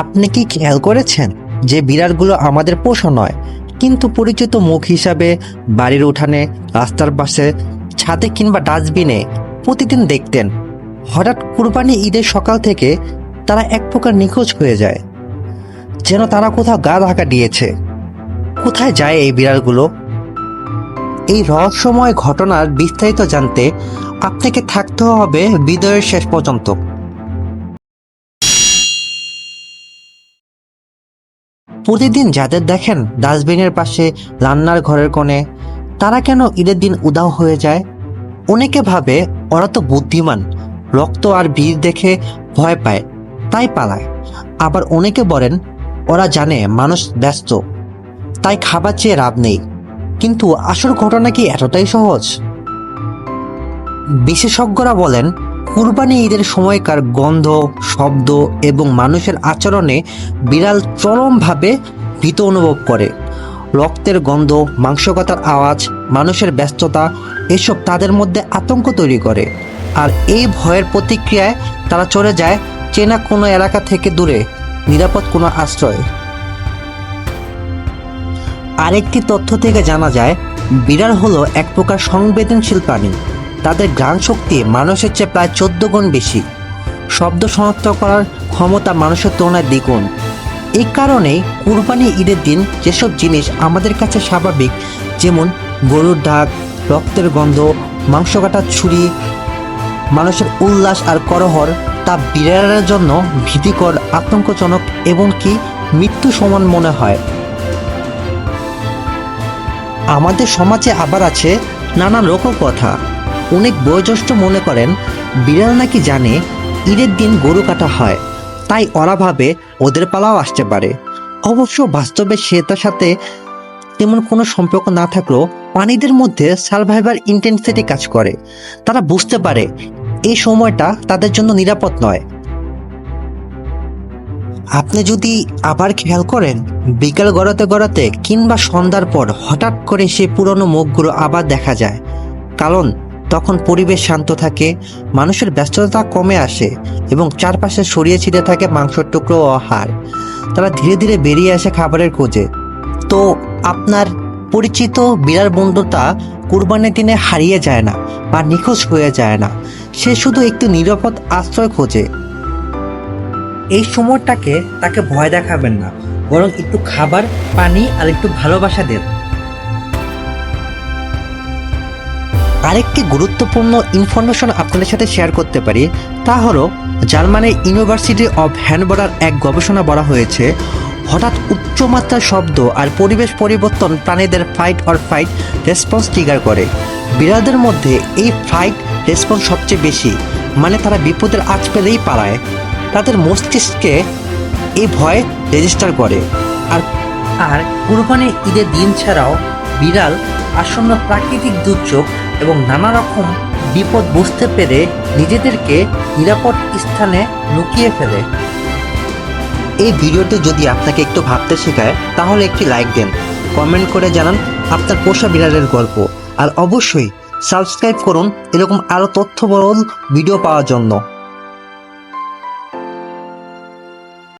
আপনি কি খেয়াল করেছেন যে বিড়ালগুলো আমাদের পোষা নয়, কিন্তু পরিচিত মুখ হিসাবে বাড়ির উঠানে, রাস্তার পাশে, ছাদে কিংবা ডাস্টবিনে প্রতিদিন দেখতেন। হঠাৎ কুরবানি ঈদের সকাল থেকে তারা এক প্রকার নিখোঁজ হয়ে যায়, যেন তারা কোথাও গা ঢাকা দিয়েছে। কোথায় যায় এই বিড়ালগুলো? এই রহস্যময় ঘটনার বিস্তারিত জানতে আপনাকে থাকতে হবে বিদয়ের শেষ পর্যন্ত। প্রতিদিন যাদের দেখেন ডাস্টবিনের পাশে রান্নার ঘরের কোণে, তারা কেন ঈদের দিন উদাও হয়ে যায়? অনেকে ভাবে ওরা তো বুদ্ধিমান, রক্ত আর বীর দেখে ভয় পায়, তাই পালায়। আবার অনেকে বলেন, ওরা জানে মানুষ ব্যস্ত, তাই খাবার চেয়ে লাভ নেই। কিন্তু আসল ঘটনা কি এতটাই সহজ? বিশেষজ্ঞরা বলেন কুরবানি ঈদের সময়কার গন্ধ, শব্দ এবং মানুষের আচরণে বিড়াল চরমভাবে ভীত অনুভব করে। রক্তের গন্ধ, মাংসকতার আওয়াজ, মানুষের ব্যস্ততা, এসব তাদের মধ্যে আতঙ্ক তৈরি করে। আর এই ভয়ের প্রতিক্রিয়ায় তারা চলে যায় চেনা কোনো এলাকা থেকে দূরে, নিরাপদ কোনো আশ্রয়। আরেকটি তথ্য থেকে জানা যায়, বিড়াল হলো এক প্রকার সংবেদনশীল প্রাণী। তাদের ঘ্রাণ শক্তি মানুষের চেয়ে প্রায় চোদ্দ গুণ বেশি। শব্দ শনাক্ত করার ক্ষমতা মানুষের তুলনায় দ্বিগুণ। এই কারণেই কুরবানি ঈদের দিন যেসব জিনিস আমাদের কাছে স্বাভাবিক, যেমন গরুর ডাক, রক্তের গন্ধ মাংস কাটার ছুরি, মানুষের উল্লাস আর করহর, তা বিড়ালের জন্য ভীতিকর, আতঙ্কজনক এবং কি মৃত্যু সমান মনে হয়। আমাদের সমাজে আবার আছে নানা লোককথা অনেক বয়োজ্যেষ্ঠ মনে করেন, বিড়াল নাকি জানে ঈদের দিন গরু কাটা হয়, তাই ওরা ভাবে ওদের পালাও আসতে পারে। অবশ্য বাস্তবে সেটার সাথে তেমন কোনো সম্পর্ক না থাকলেও প্রাণীদের মধ্যে সার্ভাইভার ইন্টেন্সিটি কাজ করে। তারা বুঝতে পারে এই সময়টা তাদের জন্য নিরাপদ নয়। আপনি যদি আবার খেয়াল করেন, বিকাল গড়াতে গড়াতে কিংবা সন্ধ্যার পর হঠাৎ করে সে পুরনো মুখগুলো আবার দেখা যায়। কারণ তখন পরিবেশ শান্ত থাকে, মানুষের ব্যস্ততা কমে আসে এবং চারপাশে সরিয়ে ছিটে থাকে মাংসের টুকরো ও হাড় তারা ধীরে ধীরে বেরিয়ে আসে খাবারের খোঁজে। তো আপনার পরিচিত বিড়াল বন্ধুতা কুরবানির দিনে হারিয়ে যায় না বা নিখোঁজ হয়ে যায় না। সে শুধু একটু নিরাপদ আশ্রয় খোঁজে। এই সময়টাকে তাকে ভয় দেখাবেন না, বরং একটু খাবার, পানি আর একটু ভালোবাসা দেন। আরেকটি গুরুত্বপূর্ণ ইনফরমেশন আপনাদের সাথে শেয়ার করতে পারি, তা হলো জার্মানির ইউনিভার্সিটি অফ হ্যানবরার এক গবেষণা বলা হয়েছে, হঠাৎ উচ্চমাত্রার শব্দ আর পরিবেশ পরিবর্তন প্রাণীদের fight or fight response trigger করে। বিড়ালদের মধ্যে এই ফাইট রেসপন্স সবচেয়ে বেশি মানে তারা বিপদের আঁচ পেলেই পালায়। তাদের মস্তিষ্কে এই ভয় রেজিস্টার করে। আর আর কুরবানি ঈদের দিন ছাড়াও বিড়াল আসন্ন প্রাকৃতিক দুর্যোগ এবং নানা রকম বিপদ বুঝতে পেরে নিজেদেরকে নিরাপদ স্থানে লুকিয়ে ফেলে। এই ভিডিওটি যদি আপনাকে একটু ভাবতে শেখায়, তাহলে একটি লাইক দেন, কমেন্ট করে জানান আপনার পোষা বিড়ালের গল্প। আর অবশ্যই সাবস্ক্রাইব করুন এরকম আরও তথ্যবহুল ভিডিও পাওয়ার জন্য।